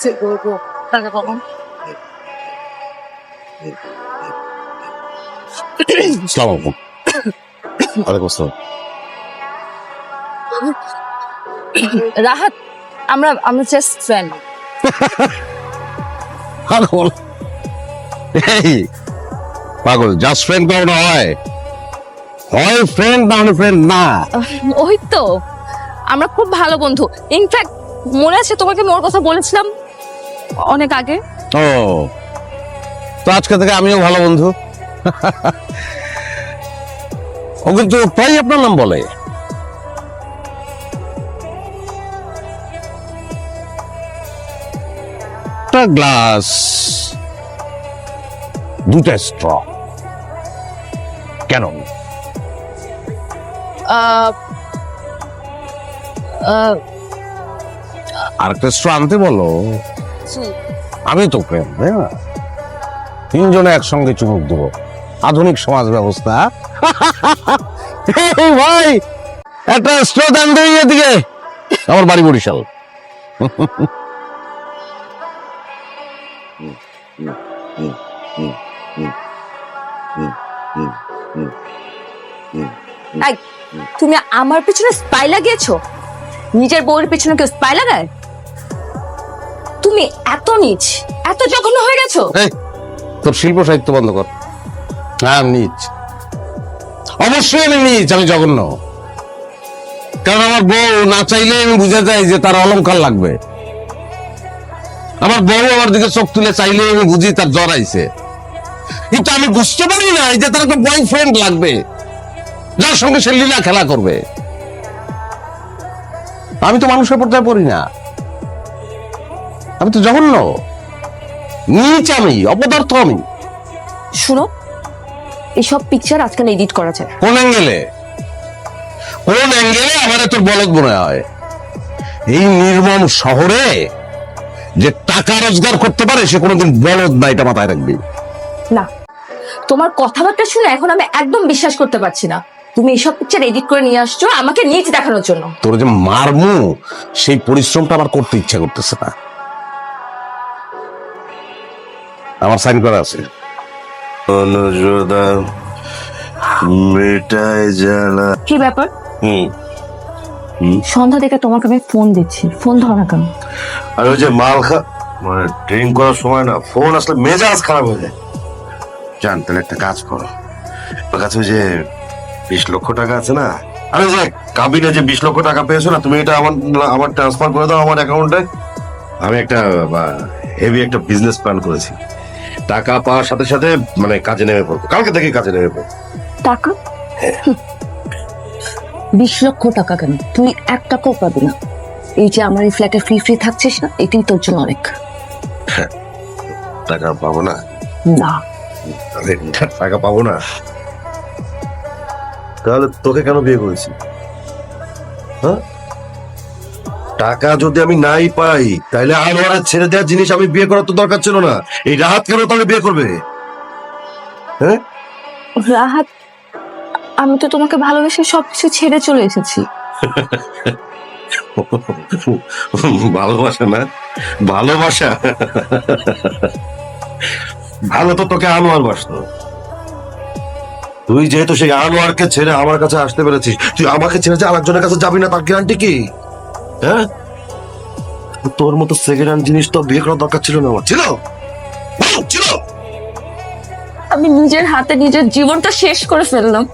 ইচ্ছে করব টাকা কখন সালাম আলাইকুম ওয়ালাইকুম আসসালাম। রাহাত আমরা আমরা জাস্ট ফ্রেন্ড পাগল এই পাগল জাস্ট ফ্রেন্ড কখনো হয়। হয় ফ্রেন্ড না হলে ফ্রেন্ড না। ওই তো। আমরা খুব ভালো বন্ধু। ইনফ্যাক্ট মনে আছে তোমাকে মোর কথা বলেছিলাম? অনেক আগে। ও। তো আজকে থেকে আমিও ভালো বন্ধু। ও কিন্তু প্রায় আপনার নাম বলে। একটা গ্লাস দুটা স্ট্র কেন? আহ, স্ট্র আনতে বলো। আমি তো প্রেম তাই না? তিনজনে একসঙ্গে চুমুক দেবো। আধুনিক সমাজ ব্যবস্থা। ভাই একটা দান দেই এদিকে। আমার বাড়ি বরিশাল। তুমি আমার পিছনে স্পাই লাগিয়েছো? নিজের বউয়ের পিছনে কেউ স্পাই লাগায়? তুমি এত নিচ, এত জঘন্য হয়ে গেছো। তোর শিল্প সাহিত্য বন্ধ কর। হ্যাঁ নিচ। অবশ্যই আমি নিচ, আমি জঘন্য। কারণ আমার বউ না চাইলে আমি বুঝে যাই যে তার অলংকার লাগবে। আমার বউ আমার দিকে চোখ তুলে চাইলে আমি বুঝি তার জ্বর আইছে। কিন্তু আমি বুঝতে পারি না যে তার একটা বয়ফ্রেন্ড লাগবে, যার সঙ্গে সে লীলা খেলা করবে। আমি তো মানুষের পর্যায়ে পড়ি না। আমি তো জঘন্য। নিচ আমি অপদার্থ আমি। শুনো এসব পিকচার আজকাল এডিট করা যায়। কোন অ্যাঙ্গেলে কোন অ্যাঙ্গেলে আমার তোর বলদ মনে হয়? এই নির্মম শহরে যে টাকা রোজগার করতে পারে সে কোনোদিন বলদ না এটা মাথায় রাখবি। না তোমার কথাবার্তা শুনে এখন আমি একদম বিশ্বাস করতে পারছি না। তুমি এসব পিকচার এডিট করে নিয়ে আসছো আমাকে নিচ দেখানোর জন্য। তোর যে মারমু সেই পরিশ্রমটা আমার করতে ইচ্ছা করতেছে না। আমার সাইন করা আছে। অনুযোদা মেটায় জ্বালা। কি ব্যাপার? হুম। সন্ধ্যা থেকে তোমাকে আমি ফোন দিচ্ছি। ফোন ধরো না কেন? আর ওই যে মাল খা মানে ড্রিঙ্ক করার সময় না ফোন আসলে মেজাজ খারাপ হয়ে যায়। জান তাহলে একটা কাজ করো। ওর কাছে ওই যে বিশ লক্ষ টাকা আছে না আরে যে কাবিনে যে বিশ লক্ষ টাকা পেয়েছ না তুমি এটা আমার আমার ট্রান্সফার করে দাও আমার অ্যাকাউন্টে আমি একটা হেভি একটা বিজনেস প্ল্যান করেছি। টাকা পাওয়ার সাথে সাথে মানে কাজে নেমে পড়ব। কালকে থেকে কাজে নেমে পড়ব। টাকা? বিশ লক্ষ টাকা কেন? তুই এক টাকাও পাবি না। এই যে আমার এই ফ্ল্যাটে ফ্রি ফ্রি থাকছিস না এটাই তোর জন্য অনেক। টাকা পাবো না? না। আরে, টাকা পাবো না? তাহলে তোকে কেন বিয়ে করেছি? হ্যাঁ? টাকা যদি আমি নাই পাই তাহলে আনোয়ারের ছেড়ে দেওয়ার জিনিস আমি বিয়ে করার তো দরকার ছিল না। এই রাহাত কেন তাহলে বিয়ে করবে? হ্যাঁ? রাহাত আমি তো তোমাকে ভালোবেসে সবকিছু ছেড়ে চলে এসেছি। ভালোবাসা না? ভালোবাসা? ভালো তো তোকে আনোয়ার বাসতো। তুই যেহেতু সেই আনোয়ারকে ছেড়ে আমার কাছে আসতে পেরেছিস তুই আমাকে ছেড়ে যে আরেকজনের কাছে যাবি না তার গ্যারান্টি কি? হ্যাঁ? তোর মতো সেকেন্ড হ্যান্ড জিনিস তো বিয়ে করার দরকার ছিল না আমার। ছিল? ছিল? আমি নিজের হাতে নিজের জীবনটা শেষ করে ফেললাম।